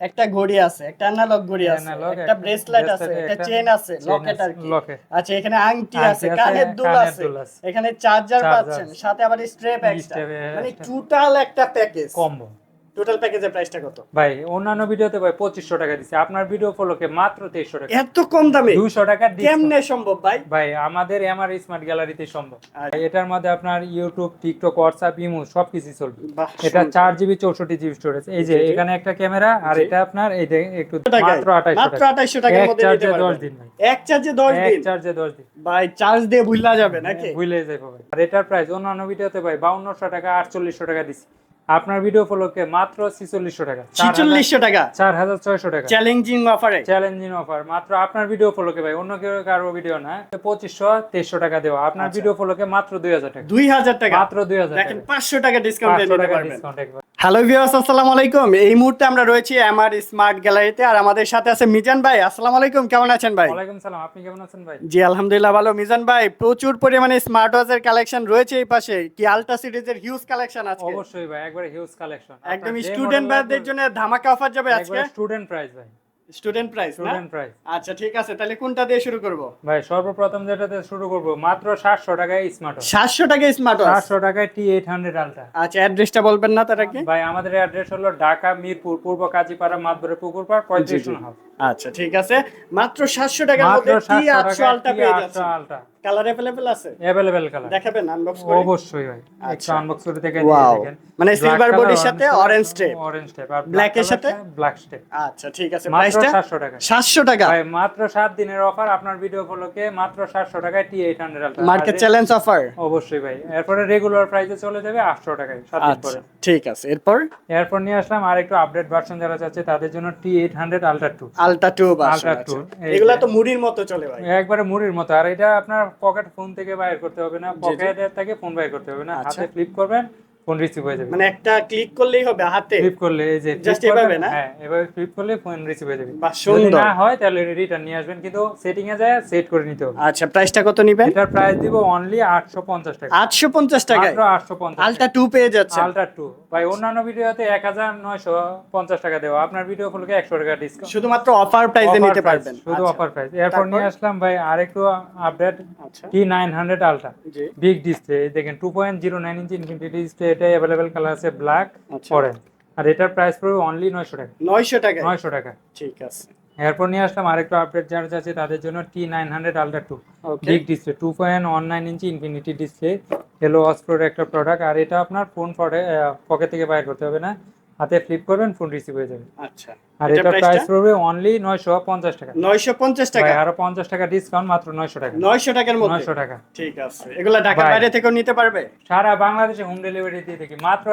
একটা ঘড়ি আছে একটা অ্যানালগ ঘড়ি আছে একটা ব্রেসলেট আছে একটা চেন আছে লকেট আর কি আচ্ছা এখানে আংটি আছে কানের দুল আছে। এখানে চার্জার পাচ্ছেন সাথে আবার স্ট্রেপ এক্সট্রা মানে। টোটাল একটা প্যাকেজ কম্বো টোটাল প্যাকেজের প্রাইসটা কত? ভাই অন্যান্য ভিডিওতে ভাই পঁচিশশো টাকা দিচ্ছে আপনার ভিডিও ফলোকে মাত্র তেইশশো টাকা। এত কম দামে? দুইশো টাকা কেমনে সম্ভব ভাই? ভাই আমাদের এমআর স্মার্ট গ্যালারিতে সম্ভব। আচ্ছা। এটার মধ্যে আপনার ইউটিউব টিকটক হোয়াটসঅ্যাপ ইমো সবকিছু চলবে। এটা। চার জিবি চৌষট্টি জিবি স্টোরেজ এই যে। এখানে একটা ক্যামেরা আর এটা আপনার এই যে একটু? মাত্র আঠাইশো মাত্র টাকা। 2800 টাকার এক চার্জে দশ। দিন ভাই। এক চার্জে 10 এক চার্জে দশ দিন। ভাই চার্জ দিয়ে ভুলা যাবে নাকি? ভুলে যাই ভাই। আর এটার প্রাইস অন্যান্য ভিডিওতে ভাই বাউন্নশো টাকা আটচল্লিশশো টাকা দিছি। আপনার ভিডিও ফলোকে মাত্র ছিচল্লিশশো টাকা। ছিচল্লিশশো টাকা? চার হাজার ছয়শো টাকা। চ্যালেঞ্জিং অফারে চ্যালেঞ্জিং অফার মাত্র আপনার ভিডিও ফলোকে ভাই অন্য কেউ কারও ভিডিও না। পঁচিশশো তেইশশো টাকা দেওয়া। আপনার আচ্ছা। ভিডিও ফলোকে মাত্র দুই হাজার টাকা। দুই হাজার টাকা? মাত্র দুই হাজার দেখেন টাকা। পাঁচশো টাকা ডিসকাউন্ট টাকা ডিসকাউন্ট হ্যালো ভিউয়ার্স আসসালামু আলাইকুম। এই মুহূর্তে আমরা রয়েছি আমার স্মার্ট গ্যালারিতে আর আমাদের সাথে আছে মিজান ভাই। আসসালামু আলাইকুম কেমন আছেন ভাই? ওয়ালাইকুম সালাম আপনি কেমন আছেন ভাই? জি আলহামদুলিল্লাহ ভালো। মিজান ভাই প্রচুর পরিমাণে স্মার্ট ওয়াচের কালেকশন রয়েছে এই পাশে। কি আলট্রা সিরিজের হিউজ কালেকশন আছে অবশ্যই ভাই একবারে হিউজ কালেকশন একদম স্টুডেন্ট ভাইদের জন্য ধামাকা অফার যাবে আজকে। স্টুডেন্ট প্রাইস ভাই। স্টুডেন্ট প্রাইস স্টুডেন্ট প্রাইস আচ্ছা ঠিক আছে তাহলে কোনটা দিয়ে শুরু করব? ভাই সর্বপ্রথম যেটা দিয়ে শুরু করব মাত্র সাতশো টাকায় স্মার্ট 700 টাকায় স্মার্ট ওয়াচ সাতশো টাকায় টি এইট হান্ড্রেড আলট্রা আচ্ছা অ্যাড্রেসটা বলবেন না তার আগে? ভাই আমাদের অ্যাড্রেস হলো ঢাকা মিরপুর পূর্ব কাজীপাড়া মাতবরে পুকুর পাড় জি। হাফ আচ্ছা ঠিক আছে। মাত্র সাতশো টাকার মাত্র মধ্যে টি সাতশো আটশো আলট্রা টাকা পেয়ে যাচ্ছে কালার অ্যাভেলেবেল আছে? অ্যাভেলেবেল কালার দেখাবেন আনবক্স করে? অবশ্যই ভাই। একটু আচ্ছা। আনবক্স করে দেখে. দেখেন। মানে silver body র সাথে। অরেঞ্জ টেপ আর Black এর সাথে? ব্ল্যাক আচ্ছা ঠিক আছে। প্রাইসটা 700 টাকা। সাতশো টাকা? ভাই মাত্র 7 দিনের অফার আপনার ভিডিও ফলোকে মাত্র 700 টাকায় T 800 ultra market challenge offer অবশ্যই ভাই। এরপরে রেগুলার প্রাইসে চলে যাবে 800 টাকায় 7 দিন আচ্ছা পরে। ঠিক আছে। এরপর? এরপর নিয়ে আসলাম আর একটু আপডেট ভার্সন যারা চাচ্ছে তাদের জন্য T 800 ultra 2 ultra two Ultra two, এই এগুলা তো মুড়ির মতো চলে ভাই। একবারে মুড়ির মতো। আর এটা আপনার পকেট ফোন থেকে বাইর করতে হবে না। পকেটের থেকে ফোন বাইর করতে হবে না আচ্ছা। হাতে ফ্লিপ করবেন ফোন রিসিভ হয়ে যাবে। মানে একটা ক্লিক করলেই হবে হাতে। ফ্লিপ করলে এই যে করবেন, এভাবে না? হ্যাঁ এভাবে ফ্লিপ করলে ফোন রিসিভ হয়ে যাবে। বাহ, সুন্দর। না হয় তাহলে রিটার্ন নিয়ে আসবেন কিন্তু সেটিং এ যায় সেট করে নিতে হবে। আচ্ছা প্রাইসটা কত নিবেন? এটার প্রাইস দিব অনলি 850 টাকা। আটশো পঞ্চাশ মাত্র 850 আলট্রা টু পেয়ে যাচ্ছে আলট্রা 2 ভাই অন্যান্য ভিডিওতে 1950 টাকা দেওয়া। আপনার ভিডিও ফুলকে 100 টাকা ডিসকাউন্ট শুধুমাত্র অফার প্রাইসে নিতে পারবেন। শুধু আচ্ছা। অফার প্রাইস এরপর নিয়ে আসলাম ভাই আরেকটু আপডেট আচ্ছা। টি নাইন হান্ড্রেড আলট্রা জি। বিগ ডিসপ্লে দেখেন two point zero nine inch infinity display এটা অ্যাভেলেবেল কালার আছে ব্ল্যাক পরে অরেঞ্জ আর এটার প্রাইস পড়বে অনলি নয়শো টাকা। নয়শো টাকা নয়শো টাকা। ঠিক আছে। এরপর নিয়ে আসলাম আরেকটা আপডেট যারা আছে তাদের জন্য T nine hundred ultra two big display two point one nine inch infinity display hello অসপ্রোর একটা প্রোডাক্ট আর এটা আপনার ফোন পকেট থেকে বাইর করতে হবে না। হাতে ফ্লিপ করবেন ফোন রিসিভ হয়ে যাবে। আচ্ছা। আর এটা প্রাইস? পড়বে অনলি নয়শো পঞ্চাশ টাকা। নয়শো পঞ্চাশ টাকা? ভাই আরও পঞ্চাশ টাকা ডিসকাউন্ট মাত্র নয়শো টাকা। নয়শো টাকার মধ্যে? নয়শো টাকা। ঠিক আছে। এগুলা ঢাকার বাইরে থেকেও নিতে পারবে? সারা বাংলাদেশে হোম ডেলিভারি দিয়ে থাকি। মাত্র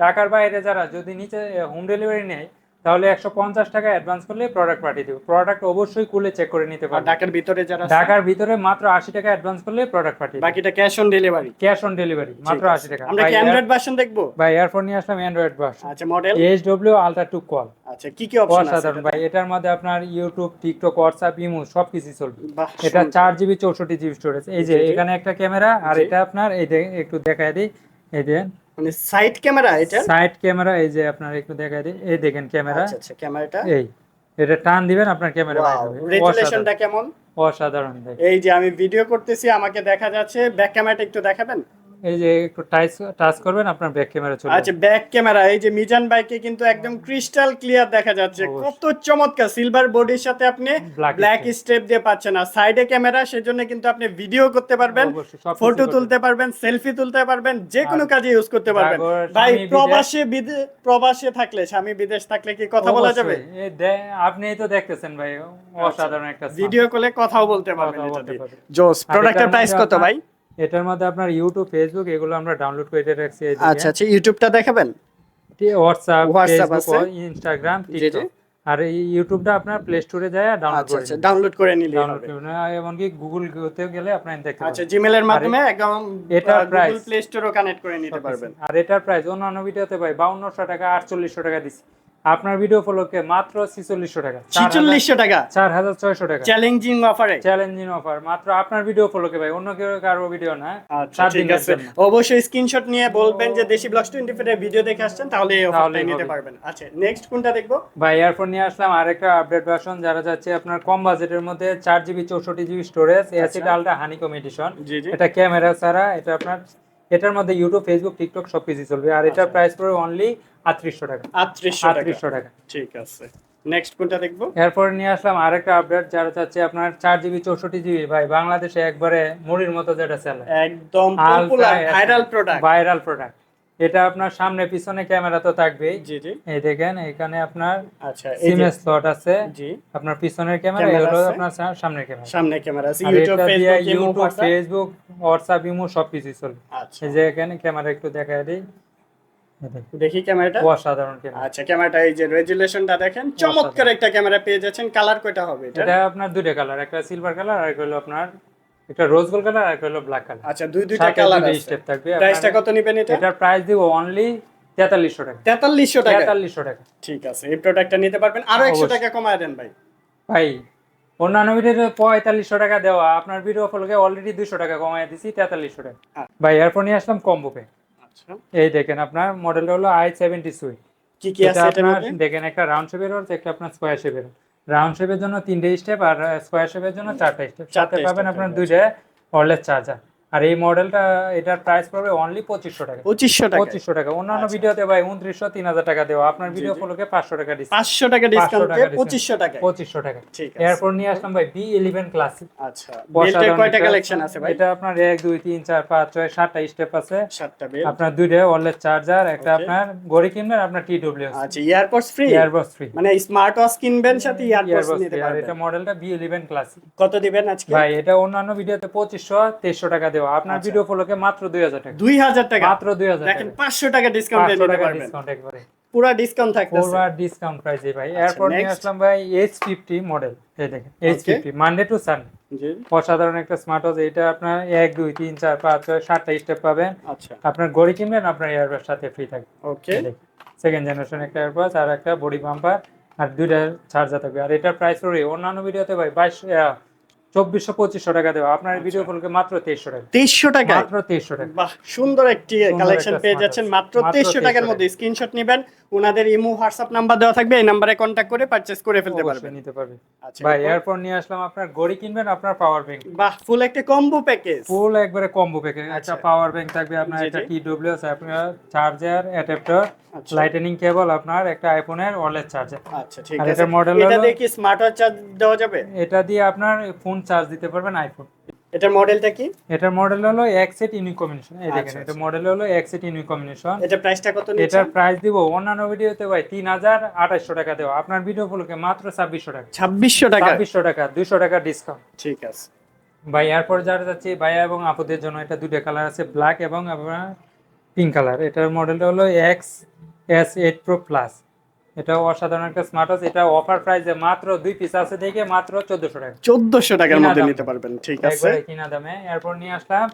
ঢাকার বাইরে যারা যদি নিচে হোম ডেলিভারি নেয় তাহলে একশো পঞ্চাশ টাকা অ্যাডভান্স করলে প্রোডাক্ট পাঠিয়ে দেবো। প্রোডাক্ট অবশ্যই খুলে চেক করে নিতে পারবে। ঢাকার ভিতরে যারা ঢাকার ভিতরে মাত্র আশি টাকা অ্যাডভান্স করলে প্রোডাক্ট পাঠিয়ে বাকিটা cash on delivery cash on delivery মাত্র আশি টাকা। আমরা কি অ্যান্ড্রয়েড ভার্সন দেখব? ভাই এয়ারফোন নিয়ে আসলাম অ্যান্ড্রয়েড ভার্সন আচ্ছা model H W ultra two call আচ্ছা কি কি অপশন আছে অসাধারণ ভাই। এটার মধ্যে আপনার ইউটিউব টিকটক হোয়াটসঅ্যাপ ইমো সবকিছু চলবে। এটা চার জিবি চৌষট্টি জিবি স্টোরেজ এই যে। এখানে একটা ক্যামেরা আর এটা আপনার এই একটু দেখায় দিই। এই যে মানে সাইড ক্যামেরা এটা? সাইড ক্যামেরা এই যে আপনার একটু দেখাই দিই। এই দেখেন ক্যামেরা আচ্ছা আচ্ছা ক্যামেরাটা এই এটা টান দিবেন আপনার ক্যামেরা রেজুলেশনটা কেমন? অসাধারণ অসাধারণ এই যে আমি ভিডিও করতেছি আমাকে দেখা যাচ্ছে। ব্যাক ক্যামেরাটা একটু দেখাবেন? এই যে একটু টাচ টাচ করবেন আপনার ব্যাক ক্যামেরা চলে আচ্ছা ব্যাক ক্যামেরা এই যে মিজান বাইকে কিন্তু একদম ক্রিস্টাল ক্লিয়ার দেখা যাচ্ছে। কত চমৎকার সিলভার বডির সাথে আপনি ব্ল্যাক। স্টেপ দিয়ে পাচ্ছেন। আর সাইডে ক্যামেরা সেজন্য কিন্তু আপনি ভিডিও করতে পারবেন ফটো তুলতে পারবেন সেলফি তুলতে পারবেন যে কোনো কাজে ইউজ করতে পারবেন। ভাই প্রবাসে প্রবাসে থাকলে স্বামী বিদেশ থাকলে কি কথা বলা যাবে? আপনিই তো দেখতেছেন ভাই অসাধারণ একটা ভিডিও কলে কথাও বলতে পারবেন। জোস প্রোডাক্টের প্রাইস কত ভাই? এটার মধ্যে আপনার ইউটিউব ফেসবুক এগুলো আমরা ডাউনলোড করে রাখছি আচ্ছা আচ্ছা ইউটিউবটা দেখাবেন? WhatsApp WhatsApp Facebook. Instagram. TikTok আর এই ইউটিউবটা আপনার প্লে স্টোরে যায় ডাউনলোড আচ্ছা করে আচ্ছা ডাউনলোড করে নিলে ডাউনলোড করে। এমনকি গুগল তে গেলে আপনার দেখতে পাবেন আচ্ছা পাবেন। জিমেলের মাধ্যমে একদম এটার গুগল প্লে স্টোরও কানেক্ট করে নিতে পারবেন। আর এটার প্রাইস অন্যান্য ভিডিওতে ভাই বাউন্নশো টাকা আটচল্লিশশো টাকা দিছি। আপনার ভিডিও উপলক্ষে মাত্র ছিচল্লিশশো টাকা। ছিচল্লিশশো টাকা? চার হাজার ছয়শো টাকা। চ্যালেঞ্জিং অফারে চ্যালেঞ্জিং অফার মাত্র আপনার ভিডিও উপলক্ষে ভাই অন্য কেউ কারও ভিডিও না আচ্ছা ঠিক আছে। অবশ্যই স্ক্রিনশট নিয়ে বলবেন যে দেশি ব্লগস টোয়েন্টি এর ভিডিও দেখে আসছেন তাহলে এই অফারটা নিতে পারবেন। আচ্ছা নেক্সট কোনটা দেখব? ভাই এরপর নিয়ে আসলাম আরেকটা আপডেট ভার্সন যারা যাচ্ছে আপনার কম বাজেটের মধ্যে চার জিবি চৌষট্টি GB storage acid ultra honeycomb edition এটা ক্যামেরা ছাড়া এটা আপনার এটার মধ্যে ইউটিউব ফেসবুক টিকটক সব কিছু চলবে। আর এটার আচ্ছা। প্রাইস পড়বে অনলি আটত্রিশশো টাকা। আটত্রিশশো আটত্রিশশো টাকা। ঠিক আছে। নেক্সট কোনটা দেখব? এরপর নিয়ে আসলাম আরেকটা আপডেট যারা চাচ্ছে আপনার চার জিবি চৌষট্টি জিবি ভাই বাংলাদেশে একবারে মুড়ির মতো যেটা চলে একদম ভাইরাল প্রোডাক্ট ভাইরাল প্রোডাক্ট এটা আপনার সামনে পিছনে ক্যামেরা তো থাকবেই। জি জি। এই দেখেন এখানে আপনার আচ্ছা সিম স্লট আছে। জি। আপনার পিছনের ক্যামেরা এগুলো আপনার সামনের ক্যামেরা সামনে ক্যামেরা আছে। YouTube Facebook YouTube. Facebook WhatsApp imo সবকিছু চলবে আচ্ছা। এই যে এখানে ক্যামেরা একটু দেখায় দিই। দেখি ক্যামেরাটা। অসাধারণ ক্যামেরা। আচ্ছা ক্যামেরাটা এই যে রেজুলেশনটা দেখেন চমৎকার একটা ক্যামেরা পেয়ে যাচ্ছেন। কালার কয়টা হবে এটা? এটা আপনার দুইটা কালার একটা সিলভার কালার আর একটা হলো আপনার একটা রোজ গোল্ড কালার আর একটা হলো ব্ল্যাক কালার। আচ্ছা দুই দুইটা কালার আছে। স্টেপ থাকবে। প্রাইসটা কত নেবেন এটা? এটার প্রাইস দিব অনলি তেতাল্লিশশো টাকা। তেতাল্লিশশো টাকা? তেতাল্লিশশো টাকা। ঠিক আছে এই প্রোডাক্টটা নিতে পারবেন। আরও একশো টাকা কমায় দেন ভাই। ভাই অন্যান্য ভিডিওতে পঁয়তাল্লিশশো টাকা দেওয়া আপনার ভিডিও ফলকে অলরেডি দুশো টাকা কমাই দিছি তেতাল্লিশশো টাকা। ভাই এরপর নিয়ে আসলাম কম্বো পে আচ্ছা এই দেখেন আপনার মডেলটা হলো আই সেভেন্টি সুই কি কি আছে এটা আপনার দেখেন একটা রাউন্ড শেপের আর একটা আপনার স্কোয়ার শেপের রাউন্ড শেপের জন্য তিনটে স্টেপ আর স্কোয়ার শেপের জন্য চারটা স্টেপ চারটে সাথে পাবেন আপনার দুইটা ওয়ারলেস চার্জার আর এই মডেলটা এটার প্রাইস পড়বে অনলি পঁচিশশো টাকা। পঁচিশশো টাকা পঁচিশশো টাকা। অন্যান্য আচ্ছা। ভিডিওতে ভাই উনত্রিশশো তিন হাজার টাকা দেওয়া। আপনার ভিডিও। ফলোকে পাঁচশো টাকা পাঁচশো টাকা ডিসকাউন্ট পঁচিশশো টাকা পঁচিশশো টাকা। ঠিক এরপর নিয়ে আসলাম ভাই বি ইলেভেন ক্লাসিক আচ্ছা। কয়টা কালেকশন আছে ভাই? এটা আপনার এক দুই তিন চার পাঁচ ছয় সাতটা স্টেপ আছে। সাতটা আপনার দুইটা ওয়ারলেস চার্জার একটা আপনার গড়ি কিনবেন আপনার টি ডব্লিউ আচ্ছা ইয়ারপডস ফ্রি ইয়ারবাস ফ্রি মানে স্মার্ট ওয়াচ কিনবেন সাথে ইয়ারপডস নিতে আর এটা পারবেন মডেলটা বি ইলেভেন ক্লাসিক কত দিবেন আজকে? ভাই এটা অন্যান্য ভিডিওতে পঁচিশশো তেইশশো টাকা দেওয়া। আপনার আচ্ছা। ভিডিও ফলোকে মাত্র দুই হাজার টাকা। দুই হাজার টাকা? মাত্র দেখেন টাকা। পাঁচশো টাকা ডিসকাউন্টে পারবেন। ডিসকাউন্ট একবারে। পুরা ডিসকাউন্ট থাকতেছে। পুরো ডিসকাউন্ট প্রাইসে ভাই। আচ্ছা, এরপর নিয়ে আসলাম ভাই এইচ ফিফটি মডেল এই দেখেন H fifty Monday to Sunday অসাধারণ একটা স্মার্ট ওয়াচ এটা আপনার এক দুই তিন চার পাঁচ ছয় সাতটা স্টেপ পাবেন। আচ্ছা। আপনার ঘড়ি কিনবেন আপনার এয়ারবাস সাথে ফ্রি থাকবে। ওকে সেকেন্ড জেনারেশন একটা এয়ারবাস আর একটা বডি বাম্পার আর দুইটা চার্জার থাকবে। আর এটার প্রাইস পড়বে অন্যান্য ভিডিওতে ভাই বাইশ চব্বিশশো পঁচিশশো টাকা দেওয়া আপনার ভিডিও ফলকে মাত্র তেইশশো টাকা। তেইশশো টাকা মাত্র তেইশশো টাকা। বাহ সুন্দর একটি কালেকশন পেয়ে যাচ্ছেন। মাত্র মাত্র তেইশশো টাকার মধ্যে স্ক্রিনশট নেবেন। ওনাদের ইমো হোয়াটসঅ্যাপ নাম্বার দেওয়া থাকবে এই নাম্বারে কন্ট্যাক্ট করে পারচেজ করে ফেলতে পারবেন। নিতে পারবে আচ্ছা ভাই এরপর- নিয়ে আসলাম আপনার ঘড়ি কিনবেন আপনার পাওয়ার ব্যাংক বাহ ফুল একটা কম্বো প্যাকেজ ফুল একবারে কম্বো প্যাকেজ আচ্ছা। পাওয়ার ব্যাংক থাকবে আপনার জি, একটা জি। টি আপনার চার্জার অ্যাডাপ্টার লাইটেনিং কেবল আপনার একটা আইফোনের ওয়ারলেস চার্জার আচ্ছা ঠিক আছে। এটার model এটা দিয়ে কি স্মার্ট ওয়াচ চার্জ দেওয়া যাবে? এটা দিয়ে আপনার ফোন চার্জ দিতে পারবেন আইফোন এটার মডেলটা কি? এটার মডেল হলো এক সেট ইউনিক কম্বিনেশন এই দেখেন আচ্ছা, এটা আচ্ছা। মডেল হলো এক সেট ইউনিক কম্বিনেশন এটা প্রাইসটা কত নিচ্ছে এটার প্রাইস দিব অন্যান্য ভিডিওতে ভাই তিন হাজার আঠাশশো টাকা দেওয়া। আপনার ভিডিও গুলোকে মাত্র ছাব্বিশশো টাকা। ছাব্বিশশো টাকা? ছাব্বিশশো টাকা দুইশো টাকা ডিসকাউন্ট ঠিক আছে। ভাই এরপর যারা যাচ্ছে ভাইয়া এবং আপুদের জন্য এটা দুইটা কালার আছে ব্ল্যাক এবং আপনার পিঙ্ক কালার এটার মডেলটা হলো X S eight pro plus এটাও অসাধারণ একটা স্মার্ট ওয়াচ এটা অফার প্রাইসে মাত্র দুই পিস আছে দেখে মাত্র 1400 টাকা। 1400 টাকার মধ্যে নিতে পারবেন ঠিক আছে। একবারে কিনা দামে। এরপর নিয়ে আসলাম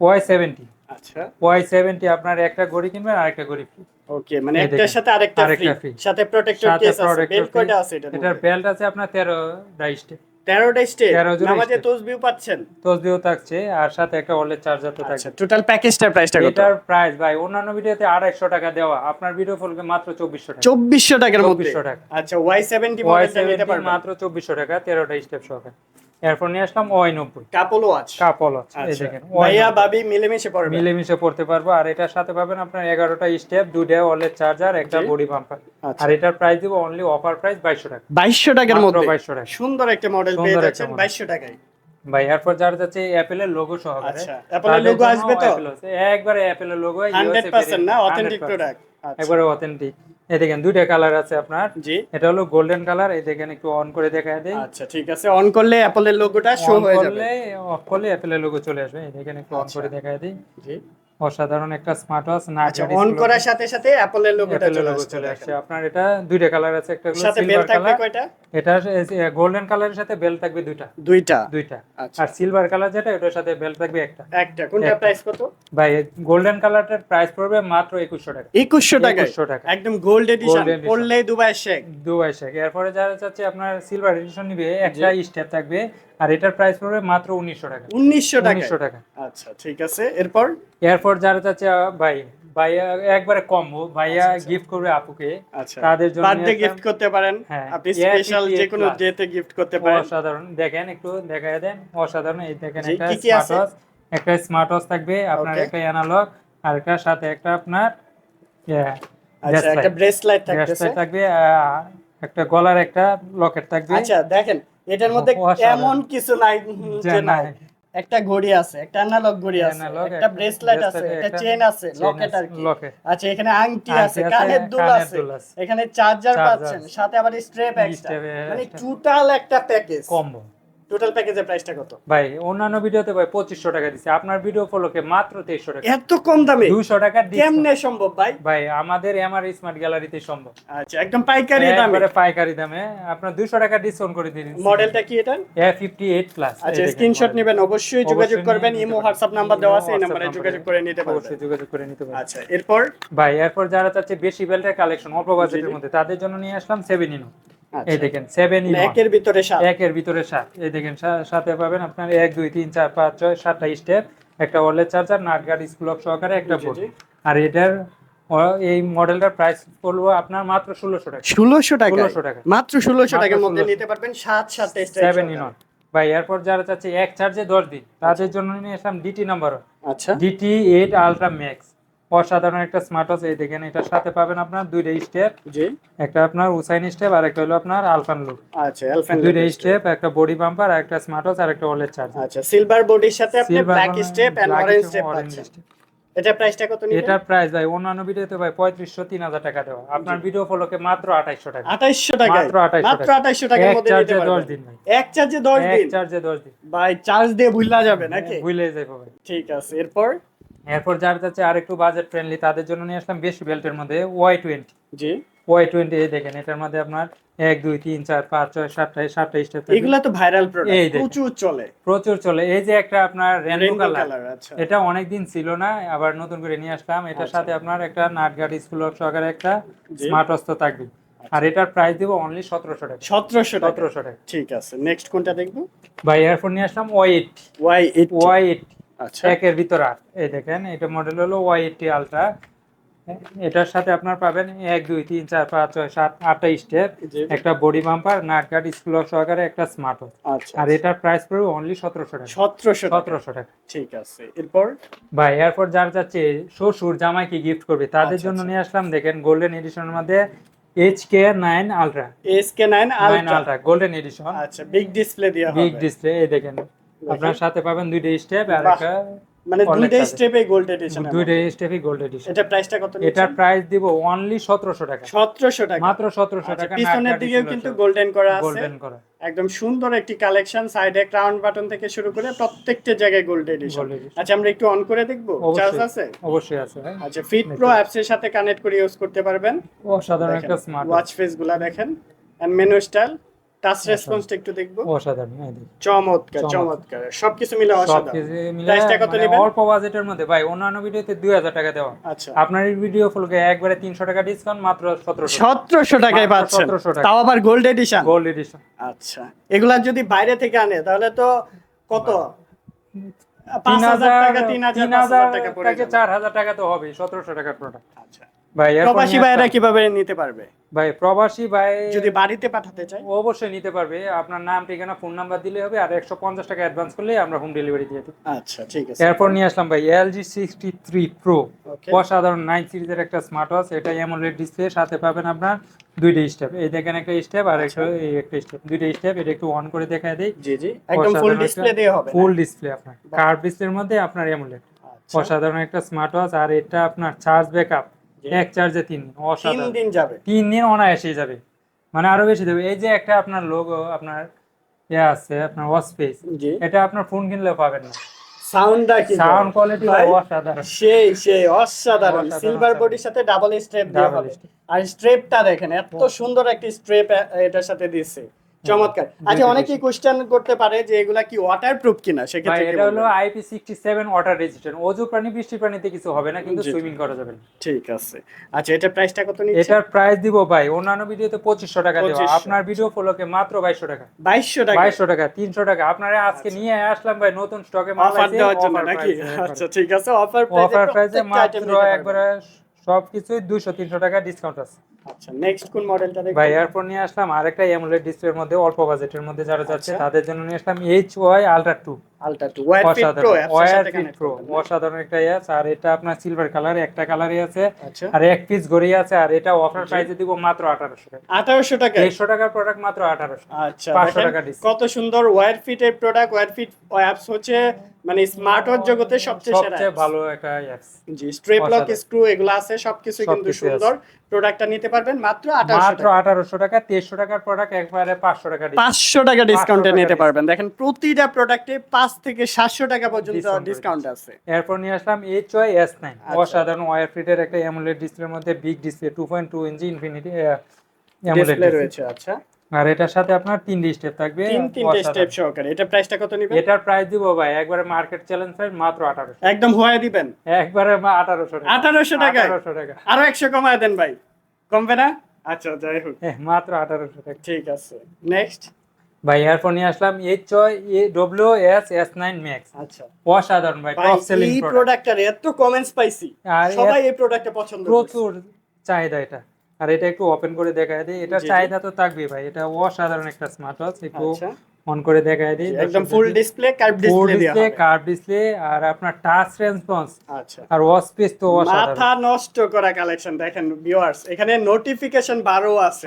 ওয়াই সেভেন্টি আচ্ছা। ওয়াই সেভেন্টি আপনার একটা ঘড়ি কিনবেন আর একটা ঘড়ি ফ্রি ওকে মানে একটার সাথে আরেকটা ফ্রি সাথে প্রোটেক্টর কেস আছে বেল্ট। কয়টা আছে এটা এটার বেল্ট আছে আপনার তেরো ডাইস্টে 13টা 13 জোড়া নামাজে। তসবিহ পাচ্ছেন? তসবিও থাকছে আর সাথে একটা ওয়ালেট চার্জার তো থাকছে টোটাল প্যাকেজটার প্রাইসটা কত? এটার প্রাইস ভাই অন্যান্য ভিডিওতে আড়াইশো টাকা দেওয়া। আপনার ভিডিও ফলকে মাত্র চব্বিশশো টাকা। 2400 টাকার মধ্যে? 2400 টাকা। আচ্ছা Y70 ওয়াই মডেলটা নিতে পারবেন। মাত্র চব্বিশশো টাকা তেরোটা স্টেপ সহকারে। এরপর নিয়ে আসলাম ওয়াই নব্বই। কাপল ওয়াচ কাপল এই আচ্ছা। দেখেন ভাইয়া বাবি মিলেমিশে পড়বে। মিলেমিশে পড়তে পারব আর এটার সাথে পাবেন আপনার এগারোটা স্টেপ দুইটা ওয়ালেট চার্জার একটা বডি পাম্পার আচ্ছা। আর এটার প্রাইস দিব অনলি অফার প্রাইস বাইশশো টাকা। 2200 টাকার মধ্যে? 2200 টাকা। সুন্দর একটা মডেল পেয়ে যাচ্ছেন। 2200 টাকায়। ভাই এরপর যারা যাচ্ছে অ্যাপেলের লোগো আচ্ছা অ্যাপলের লোগো আসবে তো? একবারে অ্যাপেলের লোগো 100% না অথেন্টিক প্রোডাক্ট আচ্ছা। একবারে অথেন্টিক এই দেখেন দুইটা কালার আছে আপনার। জি। এটা হলো গোল্ডেন কালার এই দেখেন একটু অন করে দেখা দেই। আচ্ছা ঠিক আছে অন করলে অ্যাপলের লোগোটা শো অন হয়ে যাবে। করলে অফ করলে অ্যাপেলের লোগো চলে আসবে এই দেখেন একটু অন আচ্ছা। করে দেখা দেয় জি। অসাধারণ একটা স্মার্ট ওয়াচ না অন করার সাথে সাথে অ্যাপলের লোগোটা চলে আসছে। আপনার এটা দুইটা কালার আছে একটা হলো সাথে বেল সিলভার থাকবে কালার কয়টা? এটা গোল্ডেন কালারের সাথে বেল থাকবে দুইটা। দুইটা? দুইটা। আচ্ছা। আর সিলভার কালার যেটা ওটার সাথে বেল থাকবে একটা। একটা। কোনটা প্রাইস কত? ভাই গোল্ডেন কালারটার প্রাইস পড়বে মাত্র একুশশো টাকা। একুশশো টাকায়? একুশশো টাকা। একদম গোল্ড এডিশন। পড়লেই দুবাই শেখ। দুবাই শেখ। এরপরে যারা চাচ্ছে আপনার সিলভার এডিশন নিবে একটা স্টেপ থাকবে আর এটার প্রাইস পড়বে মাত্র উনিশশো টাকা। উনিশশো টাকা উনিশশো টাকা। আচ্ছা ঠিক আছে। এরপর? এরপর যারা চাচ্ছে ভাই ভাইয়া একবারে কম ভাইয়া আচ্ছা, আচ্ছা। গিফট করবে আপুকে। আচ্ছা। তাদের জন্য বার্থডে গিফট করতে পারেন। হ্যাঁ, আপনি স্পেশাল যে কোনো ডেতে গিফট করতে পারেন। অসাধারণ। দেখেন একটু দেখায় দেন। অসাধারণ। এই দেখেন একটা স্মার্ট? ওয়াচ একটা স্মার্ট ওয়াচ থাকবে। আপনার একটা অ্যানালগ আর একটা সাথে একটা আপনার আচ্ছা একটা ব্রেসলেট থাকবে একটা গলার একটা লকেট থাকবে। আচ্ছা দেখেন এটার মধ্যে। এমন কিছু নাই যে নাই। একটা ঘড়ি আছে একটা অ্যানালগ ঘড়ি আছে একটা ব্রেসলেট আছে একটা চেন আছে লকেট আর কি। আচ্ছা এখানে আংটি আছে কানের দুল আছে। এখানে চার্জার পাচ্ছেন সাথে আবার স্ট্রেপ এক্সট্রা মানে। টোটাল একটা প্যাকেজ কম্বো টোটাল প্যাকেজের প্রাইসটা কত? ভাই অন্যান্য ভিডিওতে ভাই পঁচিশশো টাকা দিচ্ছে আপনার ভিডিও ফলোকে মাত্র তেইশশো টাকা। এত কম দামে? দুশো টাকা। কেমনে সম্ভব ভাই? ভাই আমাদের এমআর স্মার্ট গ্যালারিতে সম্ভব। আচ্ছা একদম পাইকারি দামে। পাইকারি দামে। আপনার দুশো টাকা ডিসকাউন্ট করে দিন মডেলটা কি এটা? এ ফিফটি এইট প্লাস আচ্ছা স্ক্রিনশট নেবেন। অবশ্যই যোগাযোগ করবেন। Imo WhatsApp. নাম্বার দেওয়া আছে এই নাম্বারে যোগাযোগ করে নিতে পারবেন অবশ্যই যোগাযোগ করে নিতে পারবেন আচ্ছা এরপর? ভাই এরপর যারা চাচ্ছে বেশি বেল্টের কালেকশন অল্প বাজেটের মধ্যে তাদের জন্য নিয়ে আসলাম সেভেন ইনো। এই দেখেন সেভেন মানে একের ভিতরে সাত। একের ভিতরে সাত। এই দেখেন সাথে পাবেন আপনার এক দুই তিন চার পাঁচ ছয় সাতটা স্টেপ একটা ওয়ালেট চার্জার নাট গার্ড স্কুলক সহকারে একটা বোর্ড আর এটার এই মডেলটার প্রাইস পড়ব আপনার মাত্র ষোলোশো টাকা। ষোলোশো টাকা 1600 টাকা। মাত্র ষোলোশো টাকার মধ্যে নিতে পারবেন সাত সাথে সেভেন ভাই এরপর যারা চাচ্ছে এক চার্জে দশ দিন তাদের জন্য নিয়ে আসলাম ডিটি নাম্বার আচ্ছা। ডিটি এইট আলট্রা ম্যাক্স অসাধারণ একটা স্মার্ট ওয়াচ এই দেখেন এটার সাথে পাবেন আপনার দুইটা স্টেপ জি। একটা আপনার উসাইন স্টেপ আর একটা হলো আপনার আলফান লুক আচ্ছা এলফেন দুইটা স্টেপ একটা বডি পাম্পার আর একটা স্মার্ট ওয়াচ আর একটা ওয়ালেট চার্জ আচ্ছা সিলভার বডির সাথে আপনি black strap and orange strap পাচ্ছেন। এটা প্রাইসটা কত নিবেন এটার প্রাইস ভাই অন্যান্য ভিডিওতে ভাই পঁয়ত্রিশশো তিন হাজার টাকা দেওয়া। আপনার ভিডিও ফলোকে মাত্র আঠাইশশো টাকা। 2800 টাকা মাত্র 2800 মাত্র টাকা। 2800 টাকার মধ্যে চার্জে নিতে পারবেন। দিন ভাই। এক চার্জে 10 দিন? এক চার্জে দশ দিন। ভাই চার্জ দিয়ে ভুলা যাবে নাকি? ভুলে যাব ভাই। ঠিক আছে এরপর? এরপর যার যাচ্ছে আর একটু বাজেট ফ্রেন্ডলি তাদের জন্য নিয়ে আসলাম বেশি বেল্টের মধ্যে ওয়াই টোয়েন্টি জি। ওয়াই টোয়েন্টি এই দেখেন এটার মধ্যে আপনার এক দুই তিন চার পাঁচ ছয় সাতটা সাতটা স্টেপ এগুলা তো ভাইরাল এই প্রচুর চলে। প্রচুর চলে। এই যে একটা আপনার রেনবো কালার আচ্ছা। এটা অনেক দিন ছিল না আবার নতুন করে নিয়ে আসলাম। এটার আচ্ছা। সাথে আপনার একটা নাট গার্ড স্কুল সহকারে একটা। স্মার্ট অস্ত থাকবে। আর এটার প্রাইস দিব অনলি সতেরোশো টাকা। 1700 টাকা। সতেরোশো টাকা। ঠিক আছে নেক্সট কোনটা দেখব? ভাই এয়ারফোন নিয়ে আসলাম Y eight Y eight Y eight আচ্ছা। একের ভিতর আট। এই দেখেন এটা মডেল হলো ওয়াই এইটটি আলট্রা এটার সাথে আপনার পাবেন এক দুই তিন চার পাঁচ ছয় সাত আটটা স্টেপ একটা বডি বাম্পার নাট গার্ড স্কুল সহকারে একটা স্মার্ট আচ্ছা। আর এটার প্রাইস পড়বে অনলি সতেরোশো টাকা। 1700 টাকা। সতেরোশো টাকা। ঠিক আছে। এরপর? ভাই এরপর যার যাচ্ছে শ্বশুর জামাইকে গিফট করবে তাদের আচ্ছা, জন্য। নিয়ে আসলাম দেখেন গোল্ডেন এডিশনের মধ্যে H K nine ultra SK 9 nine ultra golden edition আচ্ছা বিগ ডিসপ্লে দেওয়া বিগ ডিসপ্লে এই দেখেন। আপনার সাথে পাবেন দুইটা স্টেপ আর একটা মানে দুইটা স্টেপে গোল্ড এডিশন দুইটা স্টেপই গোল্ড এডিশন এটা প্রাইসটা কত এটার প্রাইস দিব অনলি সতেরোশো টাকা। 1700 টাকা। মাত্র সতেরোশো আচ্ছা, টাকা পিছনের দিকেও কিন্তু গোল্ডেন করা আছে। গোল্ডেন করা। একদম সুন্দর একটি কালেকশন সাইডে ক্রাউন বাটন থেকে শুরু করে প্রত্যেকটা জায়গায় গোল্ড এডিশন আচ্ছা আমরা একটু অন করে দেখব? চার্জ আছে? অবশ্যই আছে আচ্ছা ফিট প্রো অ্যাপস এর সাথে কানেক্ট করে ইউজ করতে পারবেন। অসাধারণ একটা স্মার্ট ওয়াচ ফেসগুলা দেখেন। এন্ড মেনু স্টাইল টাচ রেসপন্সটা একটু দেখব। অসাধারণ চমৎকার চমৎকার। চমৎকার। সবকিছু মিলে অসাধারণ। কিছু মিলে কত মানে নেবেন? অল্প বাজেটের মধ্যে। ভাই অন্যান্য ভিডিওতে দুই হাজার টাকা দেওয়া। আচ্ছা। আপনার এই ভিডিও ফুলকে একবারে তিনশো টাকা ডিসকাউন্ট মাত্র সতেরোশো সতেরোশো টাকায় পাচ্ছেন। তাও আবার গোল্ড এডিশন গোল্ড এডিশন আচ্ছা। এগুলা যদি বাইরে থেকে আনে তাহলে তো কত? পাঁচ হাজার টাকা তিন হাজার টাকা চার হাজার টাকা তো হবে সতেরোশো টাকার প্রোডাক্ট আচ্ছা। ভাই প্রবাসী আসলাম- কীভাবে নিতে পারবে? ভাই প্রবাসী ভাই যদি বাড়িতে পাঠাতে চাই অবশ্যই নিতে পারবে। আপনার নাম ঠিকানা ফোন নাম্বার দিলে হবে আর একশো পঞ্চাশ টাকা অ্যাডভান্স করলে আমরা হোম ডেলিভারি দিয়ে দিই আচ্ছা ঠিক আছে। এরপর নিয়ে আসলাম ভাই এলজি সিক্সটি থ্রি প্রো অসাধারণ নাইন সিরিজের একটা স্মার্ট ওয়াচ এটা অ্যামোলেড ডিসপ্লে সাথে পাবেন আপনার দুইটা স্টেপ এই দেখেন একটা স্টেপ আর একটা এই একটা স্টেপ দুইটা স্টেপ এটা একটু অন করে দেখায় দিই। জি জি। একদম ফুল ডিসপ্লে দিয়ে হবে ফুল ডিসপ্লে আপনার। কার্ভ ডিসপ্লের মধ্যে আপনার অ্যামোলেড আচ্ছা, অসাধারণ একটা স্মার্ট ওয়াচ আর এটা আপনার চার্জ ব্যাকআপ। এক চার্জে তিন দিন তিন দিন যাবে। তিন দিন অনায়াসে যাবে। মানে আরও বেশি দেবে। এই যে একটা আপনার লোগো আপনার ইয়ে আছে আপনার ওয়াচ পেজ এটা আপনার ফোন কিনলেও পাবেন না। সাউন্ডটা কি সাউন্ড কোয়ালিটি অসাধারণ। সেই সেই অসাধারণ। সিলভার বডির সাথে ডাবল স্ট্রেপ দেওয়া হবে। আর স্ট্রেপটা দেখেন এত সুন্দর একটা স্ট্রেপ এটার সাথে দিচ্ছে চমৎকার। আচ্ছা অনেকেই কোশ্চেন করতে পারে যে এগুলা কি কিনা সেক্ষেত্রে এটা হলো বলবেন? IP sixty seven water resistant অজু প্রাণী বৃষ্টি প্রাণীতে কিছু হবে না কিন্তু সুইমিং করা যাবে ঠিক আছে। আচ্ছা এটার প্রাইসটা কত নিচ্ছে? এটার প্রাইস দিব ভাই অন্যান্য ভিডিওতে পঁচিশশো টাকা আপনার ভিডিও ফলোকে মাত্র বাইশশো টাকা। বাইশশো টাকা? বাইশশো টাকা তিনশো টাকা। আপনারা আজকে নিয়ে আসলাম ভাই নতুন স্টকে অফার দেওয়ার জন্য নাকি? আচ্ছা ঠিক আছে। অফার প্রাইসে মাত্র একবার একবারে সবকিছুই দুইশো তিনশো টাকা ডিসকাউন্ট আছে। আচ্ছা নেক্সট কোন মডেলটা দেখব ভাই এরপর নিয়ে আসলাম আরেকটা এমোলেড ডিসপ্লের মধ্যে অল্প বাজেটের মধ্যে যারা যাচ্ছে আচ্ছা। তাদের জন্য নিয়ে আসলাম H Y ultra two ultra 2 wear fit pro অসাধারণ ওয়ার ফিট কানেক্ট প্রো অসাধারণ একটা ইয়াস আর এটা আপনার সিলভার কালার একটা কালারই আছে আচ্ছা। আর এক পিস ঘড়ি আছে আর এটা অফার প্রাইসে দিব মাত্র আঠারোশো টাকা। 1800 টাকার প্রোডাক্ট মাত্র আচ্ছা 500 টাকা কত সুন্দর ওয়্যার ফিটের প্রোডাক্ট ওয়্যার ফিট অ্যাপস হচ্ছে মানে স্মার্ট ওয়াচ জগতে সবচেয়ে সেরা সবচেয়ে ভালো একটা অ্যাপস জি স্ট্রেপ লক স্ক্রু এগুলো আছে সবকিছু কিন্তু সুন্দর প্রোডাক্টটা নিতে পারবেন মাত্র 1800 মাত্র টাকা। আঠারোশো টাকা তেইশশো টাকার প্রোডাক্ট একবারে পাঁচশো টাকা discount। 500 টাকা ডিসকাউন্টে নিতে পারবেন। দেখেন প্রতিটা প্রোডাক্টে 5 থেকে 700 টাকা পর্যন্ত ডিসকাউন্ট আছে। এরপর নিয়ে আসলাম এইচ ওয়াই এস নাইন। অসাধারণ ওয়ার ফিটের একটা অ্যামুলেট ডিসপ্লের মধ্যে big display two point two inch infinity display রয়েছে আচ্ছা। আর এটার সাথে আপনার তিনটি স্টেপ থাকবে। তিন তিনটে স্টেপ সহকারে। এটা প্রাইসটা কত নেবেন? এটার প্রাইস দিব ভাই একবারে মার্কেট চ্যালেঞ্জ প্রাইস মাত্র আঠারোশো। একদম হোয়া দিবেন? একবারে আঠারোশো টাকা। 1800 টাকায়? আঠারোশো টাকা। আরও 100 কমায় দেন ভাই। কমবে না? আচ্ছা যাই হোক। মাত্র আঠারোশো টাকা। ঠিক আছে। নেক্সট ভাই এয়ারফোন নিয়ে আসলাম H Y A W S S nine max আচ্ছা। অসাধারণ ভাই টপ সেলিং এই প্রোডাক্ট প্রোডাক্টটার এত কমেন্টস পাইছি। সবাই এই প্রোডাক্টটা পছন্দ প্রচুর চাহিদা এটা। আর এটা একটু ওপেন করে দেখায় দিই। এটা। চাহিদা তো থাকবে ভাই এটা অসাধারণ একটা স্মার্ট ওয়াচ একটু আচ্ছা। অন করে দেখায় দিই একদম full display curve display display curve display আর আপনার টাচ রেসপন্স আচ্ছা। আর ওয়াচ তো মাথা নষ্ট করা কালেকশন দেখেন ভিউয়ার্স এখানে নোটিফিকেশন আছে।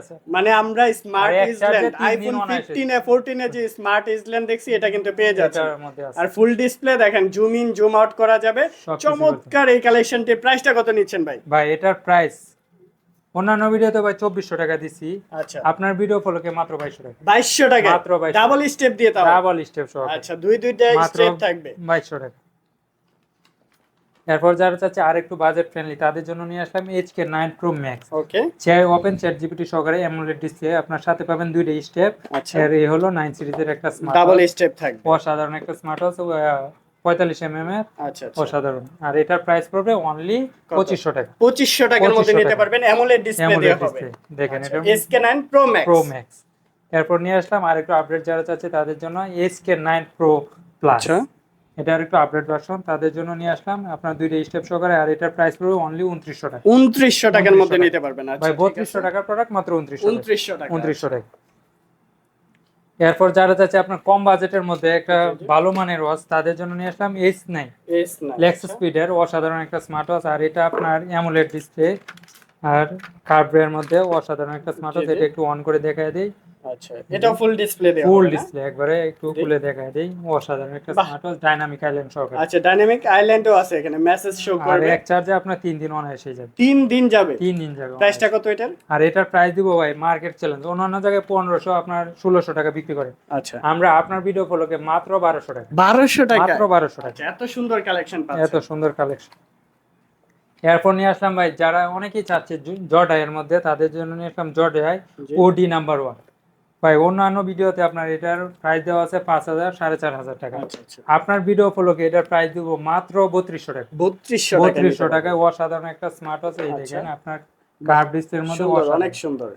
আছে। মানে আমরা স্মার্ট ইজল্যান্ড আইফোন 15 এ 14 এ যে স্মার্ট ইজল্যান্ড দেখছি এটা কিন্তু পেয়ে যাচ্ছে আর ফুল ডিসপ্লে দেখেন জুম ইন জুম আউট করা যাবে। চমৎকার এই কালেকশনটির প্রাইসটা কত নিচ্ছেন ভাই? ভাই এটার প্রাইস অন্যান্য ভিডিওতে ভাই চব্বিশশো টাকা দিছি। আচ্ছা। আপনার ভিডিও ফলোকে মাত্র বাইশশো টাকা। বাইশশো টাকা? মাত্র বাইশ ডাবল স্টেপ দিয়ে তাও? ডাবল স্টেপ সহ আচ্ছা দুই দুইটা স্টেপ থাকবে। বাইশশো টাকা। এরপর যারা চাচ্ছে আর একটু বাজেট ফ্রেন্ডলি তাদের জন্য নিয়ে আসলাম HK nine pro max okay chair open chat GPT সহকারে অ্যামোলেড ডিসপ্লে আপনার সাথে পাবেন দুইটা স্টেপ আচ্ছা। এর এই হলো নাইন সিরিজের একটা স্মার্ট ডাবল স্টেপ থাকবে। অসাধারণ একটা স্মার্ট ওয়াচ পঁয়তাল্লিশ এম এম এর আচ্ছা আচ্ছা। অসাধারণ। আর এটার প্রাইস পড়বে অনলি? পঁচিশশো টাকা। পঁচিশশো টাকার মধ্যে নিতে পারবেন অ্যামোলেড ডিসপ্লে দেওয়া হবে। দেখেন আচ্ছা, এটা SK nine pro max pro max এরপর নিয়ে আসলাম আর একটু আপডেট যারা চাচ্ছে তাদের জন্য এসকে নাইন প্রো প্লাস আচ্ছা। এটা আর একটু আপডেট ভার্সন তাদের জন্য নিয়ে আসলাম। আপনার দুইটা স্টেপ সহকারে আর এটার প্রাইস পড়বে অনলি উনত্রিশশো টাকা। উনত্রিশশো টাকার মধ্যে নিতে পারবেন। আচ্ছা ভাই বত্রিশশো টাকার প্রোডাক্ট মাত্র উনত্রিশশো উনত্রিশশো টাকা। উনত্রিশশো টাকা। এরপর যারা চাচ্ছে আপনার কম বাজেটের মধ্যে একটা ভালো মানের ওয়াচ তাদের জন্য নিয়ে আসলাম এইচ নাই এস নাই লেক্স স্পিডের অসাধারণ একটা স্মার্ট ওয়াচ আর এটা আপনার অ্যামুলেট ডিসপ্লে আর কার্ভের মধ্যে অসাধারণ একটা স্মার্ট ওয়াচ। এটা একটু অন করে দেখায় দিই। আচ্ছা এটা ফুল ডিসপ্লে দেওয়া ফুল ডিসপ্লে একবারে একটু খুলে দেখায় দিই অসাধারণ একটা বাহ। স্মার্ট ওয়াচ ডাইনামিক আইল্যান্ড সহকারে। আচ্ছা ডাইনামিক আইল্যান্ডও আছে এখানে মেসেজ শো আর এক চার্জে আপনার তিন দিন অনায়াসে যাবে। তিন দিন যাবে? তিন দিন যাবে প্রাইসটা কত এটার? আর এটার প্রাইস দিব ভাই মার্কেট চ্যালেঞ্জ অন্যান্য জায়গায় পনেরোশো আপনার ষোলোশো টাকা বিক্রি করে। আচ্ছা। আমরা আপনার ভিডিও ফলোকে মাত্র বারোশো টাকা। বারোশো টাকা? মাত্র বারোশো টাকা। আচ্ছা এত সুন্দর কালেকশন এত সুন্দর কালেকশন এরপর নিয়ে আসলাম ভাই যারা অনেকেই চাচ্ছে জর্ডাই এর মধ্যে তাদের জন্য নিয়ে আসলাম জর্ডাই জি। ওডি নাম্বার ওয়ান ভাই অন্যান্য ভিডিওতে আপনার এটার প্রাইস দেওয়া আছে পাঁচ হাজার সাড়ে চার হাজার টাকা। আচ্ছা আচ্ছা। আপনার ভিডিও উপলক্ষে এটার প্রাইস দিব মাত্র বত্রিশশো টাকা। বত্রিশশো টাকা বত্রিশশো টাকায় অসাধারণ একটা স্মার্ট আছে এই আচ্ছা। দেখেন আপনার কার্ভ ডিসপ্লের মধ্যে অনেক সুন্দর।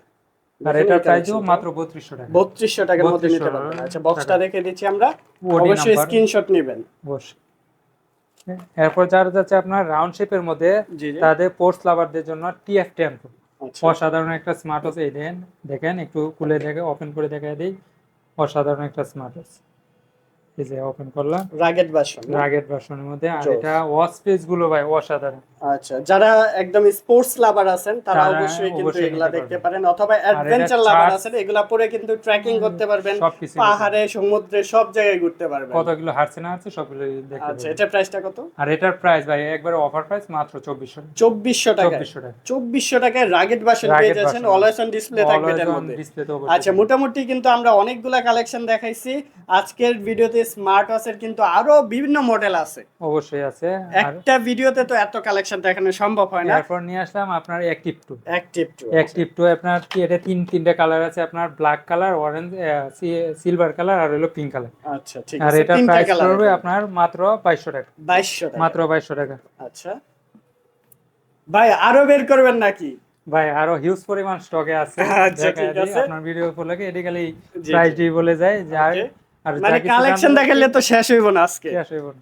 আর এটার প্রাইস দিব মাত্র বত্রিশশো টাকা। বত্রিশশো টাকার মধ্যে নিতে পারবেন। আচ্ছা বক্সটা দিচ্ছি আমরা। অবশ্যই স্ক্রিনশট নেবেন। অবশ্যই। এরপর যারা যাচ্ছে আপনার রাউন্ড শেপের মধ্যে তাদের পোস্ট লাভারদের জন্য টিএফ টেন আচ্ছা অসাধারণ একটা স্মার্ট ওয়াচ এই দেন দেখেন একটু খুলে দেখে ওপেন করে দেখাই দিই। অসাধারণ একটা স্মার্ট ওয়াচ এই যে ওপেন করলাম। রাগেট ভার্সন রাগেট ভার্সনের মধ্যে। আর এটা ওয়াচ পেজগুলো ভাই অসাধারণ। আচ্ছা যারা একদম স্পোর্টস লাভার আছেন তারা অবশ্যই কিন্তু এগুলা দেখতে পারেন অথবা অ্যাডভেঞ্চার লাভার আছেন এগুলা পরে কিন্তু ট্রেকিং করতে পারবেন পাহাড়ে সমুদ্রে সব জায়গায় ঘুরতে পারবেন। না সবগুলো দেখতে আচ্ছা এটা প্রাইসটা কত? আর এটার প্রাইস ভাই একবার অফার প্রাইস মাত্র চব্বিশশো চব্বিশশো টাকা। চব্বিশশো টাকা। চব্বিশশো টাকায় রাগেট ভার্সন পেয়ে যাচ্ছেন। অলওয়েজ অন ডিসপ্লে থাকবে এটার মধ্যে। আচ্ছা মোটামুটি কিন্তু আমরা অনেকগুলা কালেকশন দেখাইছি। আজকের ভিডিওতে স্মার্ট ওয়াচের কিন্তু আরও বিভিন্ন মডেল আছে। অবশ্যই আছে। একটা ভিডিওতে তো এত কালেকশন দেখানো সম্ভব হয় না। এরপর নিয়ে আসলাম আপনার active two active two active two আপনার কি এটা তিন তিনটা কালার আছে আপনার black colour orange silver colour আর হলো পিঙ্ক কালার আচ্ছা ঠিক আর এটা প্রাইস পড়বে আপনার মাত্র বাইশশো টাকা। 2200 টাকা। মাত্র বাইশশো টাকা। আচ্ছা। ভাই আরও বের করবেন নাকি? ভাই আরও হিউজ পরিমাণ স্টকে আছে। আচ্ছা, ঠিক আছে। আপনার ভিডিও উপলক্ষে এটি খালি প্রাইস বলে যায় যে আর আর মানে কালেকশন দেখালে তো শেষ হইব না আজকে। শেষ হইব না।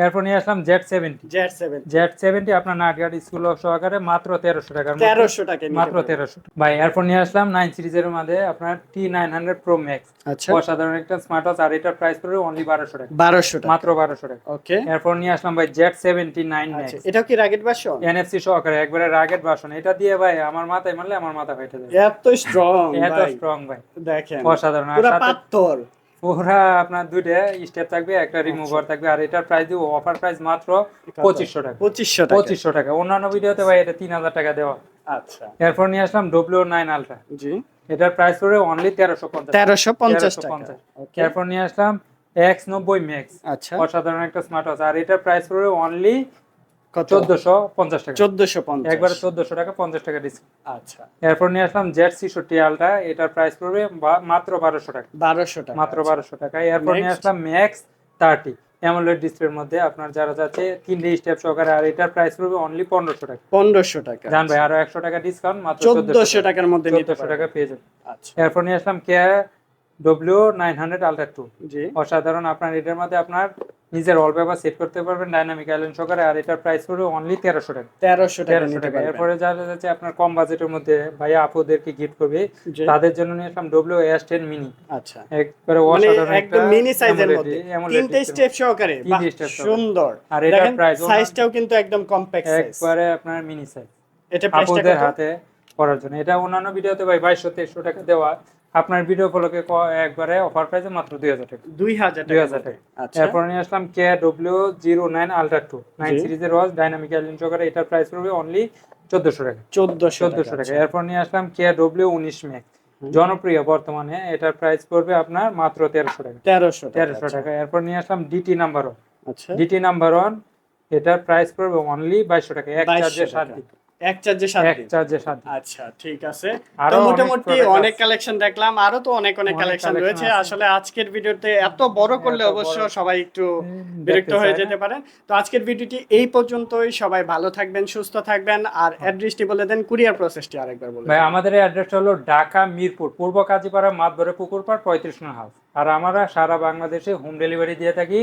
এরপর নিয়ে আসলাম Z seventy Z seven Z seventy আপনার নাটগার্ড স্কুল সহকারে মাত্র তেরোশো টাকার তেরোশো টাকা মাত্র তেরোশো ভাই এরপর নিয়ে আসলাম নাইন সিরিজের মধ্যে আপনার T nine hundred pro max আচ্ছা। অসাধারণ একটা স্মার্ট ওয়াচ আর এটার প্রাইস পড়বে অনলি বারোশো টাকা। বারোশো মাত্র বারোশো টাকা। ওকে এরপর নিয়ে আসলাম ভাই জেড সেভেন্টি নাইন ম্যাক্স এটাও কি রাগেট ভার্সন এনএফসি সহকারে একবারে রাগের বাসন এটা দিয়ে ভাই আমার মাথায় মারলে আমার মাথা ফাইটে যাবে। এত স্ট্রং এত স্ট্রং ভাই। দেখেন। অসাধারণ। পুরো পাথর। পুরা আপনার দুইটা স্টেপ থাকবে একটা রিমুভার থাকবে আর এটার প্রাইস দিব অফার প্রাইস মাত্র পঁচিশশো টাকা। পঁচিশশো টাকা। পঁচিশশো টাকা। অন্যান্য ভিডিওতে ভাই এটা তিন হাজার টাকা দেওয়া। আচ্ছা। এরপর নিয়ে আসলাম ডব্লিউ নাইন আলট্রা জি। এটার প্রাইস পড়বে অনলি তেরোশো পঞ্চাশ। তেরোশো পঞ্চাশ টাকা। ওকে এরপর নিয়ে আসলাম এক্স নব্বই ম্যাক্স আচ্ছা। অসাধারণ একটা স্মার্ট ওয়াচ আর এটার প্রাইস পড়বে অনলি চোদ্দশো পঞ্চাশ টাকা। চোদ্দশো পঞ্চাশ। একবারে চোদ্দশো টাকা পঞ্চাশ টাকা ডিসকাউন্ট আচ্ছা। এরপর নিয়ে আসলাম জেড এটার প্রাইস পড়বে মাত্র বারোশো টাকা। বারোশো টাকা। মাত্র আচ্ছা। বারোশো টাকা। এরপর নিয়ে আসলাম ম্যাক্স থার্টি অ্যামোলেড ডিসপ্লের মধ্যে আপনার যারা যাচ্ছে তিনটে স্টেপ সহকারে আর এটার প্রাইস পড়বে অনলি পনেরোশো টাকা। পনেরোশো টাকা। জান ভাই আরও একশো টাকা ডিসকাউন্ট মাত্র চোদ্দশো টাকার মধ্যে চোদ্দশো টাকা পেয়ে যাবেন। আচ্ছা। এরপর নিয়ে আসলাম K W nine hundred ultra two জি। অসাধারণ আপনার এটার মধ্যে আপনার নিজের ওয়ালপেপার সেট করতে পারবেন ডাইনামিক আইল্যান্ড সহকারে আর এটার প্রাইস পড়বে অনলি তেরোশো টাকা। তেরোশো টাকা তেরোশো টাকা। এরপরে যারা যাচ্ছে আপনার কম বাজেটের মধ্যে ভাইয়া আপুদেরকে গিফট করবে। তাদের জন্য নিয়ে আসলাম ডব্লিউ এস টেন মিনি আচ্ছা। একবারে মানে অসাধারণ একটা মিনি সাইজের মধ্যে। তিনটে স্টেপ সহকারে। তিনটে বাহ, step সহকারে। সুন্দর। আর এটার price সাইজটাও কিন্তু একদম কম্প্যাক্ট একবারে আপনার মিনি সাইজ এটা আপুদের হাতে করার জন্য। এটা অন্যান্য ভিডিওতে ভাই বাইশশো তেইশশো টাকা দেওয়া। আপনার ভিডিও ফলোকে একবারে অফার প্রাইসে মাত্র দুই হাজার টাকা। দুই হাজার দুই টাকা হাজার টাকা। আচ্ছা। এরপর নিয়ে আসলাম K W zero nine ultra two nine. সিরিজের ওয়াজ ডাইনামিক আইল্যান্ড সহকারে এটার প্রাইস পড়বে অনলি চোদ্দশো টাকা। চোদ্দশো চোদ্দশো টাকা। এরপর নিয়ে আসলাম কে ডব্লিউ উনিশ ম্যাক্স জনপ্রিয় বর্তমানে এটার প্রাইস পড়বে আপনার মাত্র তেরোশো টাকা। তেরোশো তেরোশো টাকা। এরপর নিয়ে আসলাম ডিটি নাম্বার ওয়ান আচ্ছা। ডিটি নাম্বার ওয়ান এটার প্রাইস পড়বে অনলি বাইশশো টাকা। এক 2200 চার্জে সাত দিন। এক চার্জে সাত এক। চার্জে সাত আচ্ছা ঠিক আছে। তো মোটামুটি অনেক কালেকশন দেখলাম আরও তো অনেক অনেক কালেকশন রয়েছে। আসলে আজকের ভিডিওতে এত বড় করলে অবশ্য সবাই একটু বিরক্ত হয়ে যেতে পারেন তো আজকের ভিডিওটি এই পর্যন্তই। সবাই ভালো থাকবেন সুস্থ থাকবেন। আর অ্যাড্রেসটি বলে দেন কুরিয়ার প্রসেসটি আরেকবার বলে ভাই। আমাদের অ্যাড্রেসটা হলো ঢাকা মিরপুর পূর্ব কাজীপাড়া মাতবরে পুকুরপাড় পঁয়ত্রিশ নং হাউস। আর আমরা সারা বাংলাদেশে হোম ডেলিভারি দিয়ে থাকি।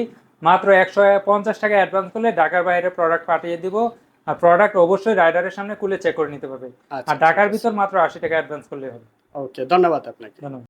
মাত্র একশো পঞ্চাশ টাকা অ্যাডভান্স করলে ঢাকার বাইরে প্রোডাক্ট পাঠিয়ে দিব। আর প্রোডাক্ট অবশ্যই রাইডারের সামনে খুলে চেক করে নিতে পারবে। আচ্ছা, আর ঢাকার ভিতর মাত্র আশি টাকা অ্যাডভান্স করলে হবে। ওকে ধন্যবাদ আপনাকে। ধন্যবাদ।